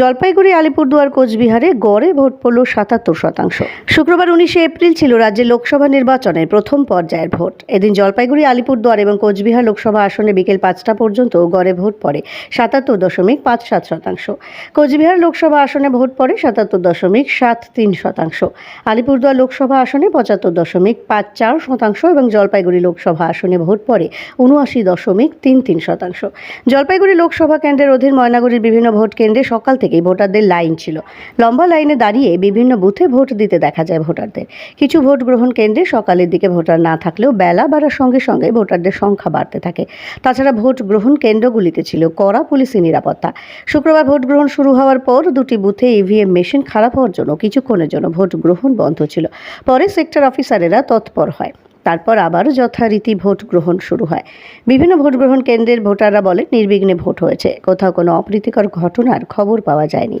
জলপাইগুড়ি, আলিপুরদুয়ার, কোচবিহারে গড়ে ভোট পড়ল সাতাত্তর শতাংশ। শুক্রবার উনিশে এপ্রিল ছিল রাজ্যে লোকসভা নির্বাচনের প্রথম পর্যায়ের ভোট। এদিন জলপাইগুড়ি, আলিপুরদুয়ার এবং কোচবিহার লোকসভা আসনে বিকেল পাঁচটা পর্যন্ত গড়ে ভোট পড়ে সাতাত্তর দশমিক পাঁচ সাত শতাংশ। কোচবিহার লোকসভা আসনে ভোট পড়ে সাতাত্তর দশমিক সাত তিন শতাংশ। আলিপুরদুয়ার লোকসভা আসনে পঁচাত্তর দশমিক পাঁচ চার শতাংশ এবং জলপাইগুড়ি লোকসভা আসনে ভোট পড়ে উনআশি দশমিক তিন তিন শতাংশ। জলপাইগুড়ি লোকসভা কেন্দ্রের অধীন ময়নাগুড়ির বিভিন্ন ভোট কেন্দ্রে সকাল থেকেই ভোটারদের লাইন ছিল। লম্বা লাইনে দাঁড়িয়ে বিভিন্ন বুথে ভোট দিতে দেখা যায় ভোটারদের। কিছু ভোট গ্রহণ কেন্দ্রে সকালের দিকে ভোটার না থাকলেও বেলা বাড়ার সঙ্গে সঙ্গে ভোটারদের সংখ্যা বাড়তে থাকে। তাছাড়া ভোট গ্রহণ কেন্দ্রগুলিতে ছিল কড়া পুলিশি নিরাপত্তা। শুক্রবার ভোট গ্রহণ শুরু হওয়ার পর দুটি বুথে ইভিএম মেশিন খারাপ হওয়ার জন্য কিছুক্ষণের জন্য ভোট গ্রহণ বন্ধ ছিল। পরে সেক্টর অফিসারেরা তৎপর হয়। তারপর আবারও যথারীতি ভোট গ্রহণ শুরু হয়। বিভিন্ন ভোট গ্রহণ কেন্দ্রের ভোটাররা বলে নির্বিঘ্নে ভোট হয়েছে। কোথাও কোনো অপ্রীতিকর ঘটনার খবর পাওয়া যায়নি।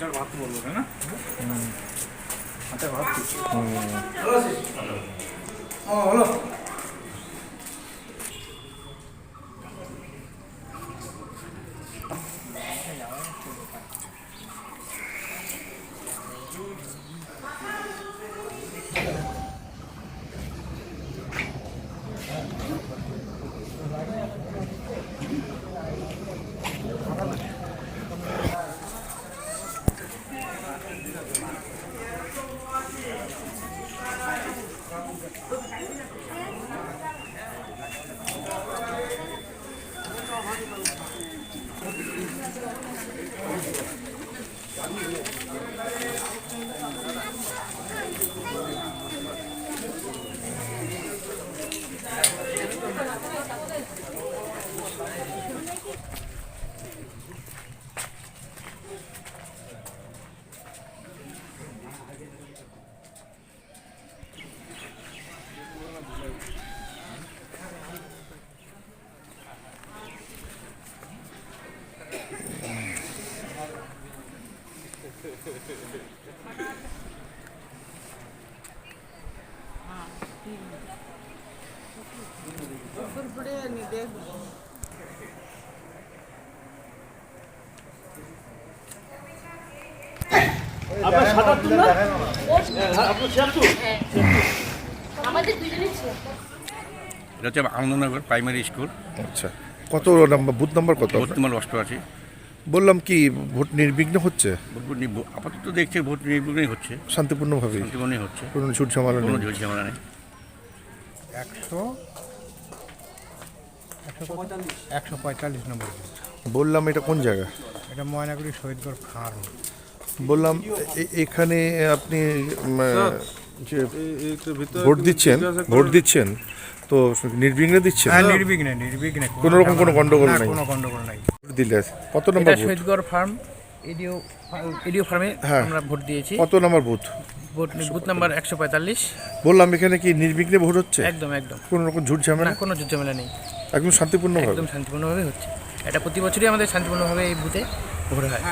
ভাত আমাদের দুজনেই ছিল। এটা হচ্ছে আনন্দনগর প্রাইমারি স্কুল। আচ্ছা। কত নাম্বার বুথ নাম্বার কত ভোট তোমার অষ্টআশি। বললাম কি ভোট নির্বিঘ্ন হচ্ছে? ভোট আপাতত দেখছি ভোট নির্বিঘ্নই হচ্ছে। শান্তিপূর্ণভাবে শান্তিপূর্ণই হচ্ছে। কোনো ছুট ঝামেলা কোনো নেই? ঝুল ঝামেলা নেই। একশো একশো পঁয়তাল্লিশ। Number booth. বললাম এটা কোন জায়গা? এটা ময়নাগুড়ি শহীদগড় ফার্ম বললাম এ- এখানে আপনি উম, যে ভোট দিচ্ছেন ভোট দিচ্ছেন তো নির্বিঘ্নে দিচ্ছেন? হ্যাঁ নির্বিঘ্নে নির্বিঘ্নে। কোনো রকম কোনো গন্ডগোল না, নাই? কোনো গন্ডগোল নাই। ভাবে কত number Shahidgarh farm ADO ADO ফার্মে হ্যাঁ। আমরা ভোট দিয়েছি। কত number booth? Vote booth number একশো পঁয়তাল্লিশ। বললাম এখানে কি নির্বিঘ্নে ভোট হচ্ছে? একদম একদম। কোনো রকম ঝুট ঝামেলা? কোনো ঝামেলা নেই। একদম শান্তিপূর্ণভাবে? একদম শান্তিপূর্ণভাবে হচ্ছে। এটা প্রতি বছরই আমাদের শান্তিপূর্ণভাবে এই বুথে ভোট হয়।